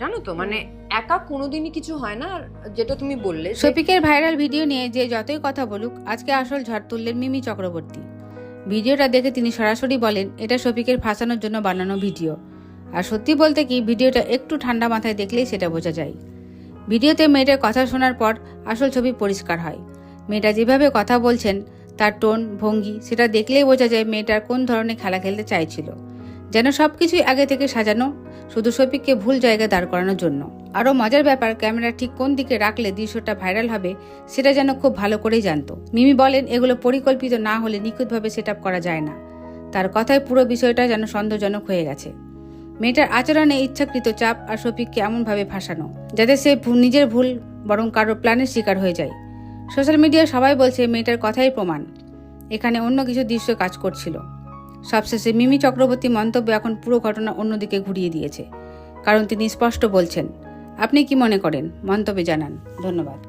জানো তো মানে একা কোনোদিনই কিছু হয় না যেটা তুমি বললে শফিকের ভাইরাল ভিডিও নিয়ে যে যতই কথা বলুক, আজকে আসল ঝড় তুললেন মিমি চক্রবর্তী। ভিডিওটা দেখে তিনি সরাসরি বলেন, এটা শফিকের ফাঁসানোর জন্য বানানো ভিডিও। আর সত্যি বলতে কি, ভিডিওটা একটু ঠান্ডা মাথায় দেখলেই সেটা বোঝা যায়। ভিডিওতে মেয়েটার কথা শোনার পর আসল ছবি পরিষ্কার হয়। মেয়েটা যেভাবে কথা বলছেন, তার টোন, ভঙ্গি, সেটা দেখলেই বোঝা যায় মেয়েটার কোন ধরনের খেলা খেলতে চাইছিল। যেন সব কিছুই আগে থেকে সাজানো শুধু শফিককে ভুল জায়গায় দাঁড় করানোর জন্য। আরও মজার ব্যাপার, ক্যামেরা ঠিক কোন দিকে রাখলে দৃশ্যটা ভাইরাল হবে, সেটা যেন খুব ভালো করেই জানতো। মিমি বলেন, এগুলো পরিকল্পিত না হলে নিখুঁতভাবে সেট করা যায় না। তার কথায় পুরো বিষয়টা যেন সন্দেহজনক হয়ে গেছে। মেয়েটার আচরণে ইচ্ছাকৃত চাপ আর শফিককে এমনভাবে ভাসানো, যাতে সে নিজের ভুল বরং কারও প্ল্যানের শিকার হয়ে যায়। সোশ্যাল মিডিয়ায় সবাই বলছে, মেয়েটার কথাই প্রমাণ। এখানে অন্য কিছু দৃশ্য কাজ করছিল। সবশেষে মিমি চক্রবর্তী মন্তব্য এখন পুরো ঘটনা অন্যদিকে ঘুরিয়ে দিয়েছে। কারণ তিনি স্পষ্ট বলছেন, আপনি কি মনে করেন? মন্তব্যে জানান। ধন্যবাদ।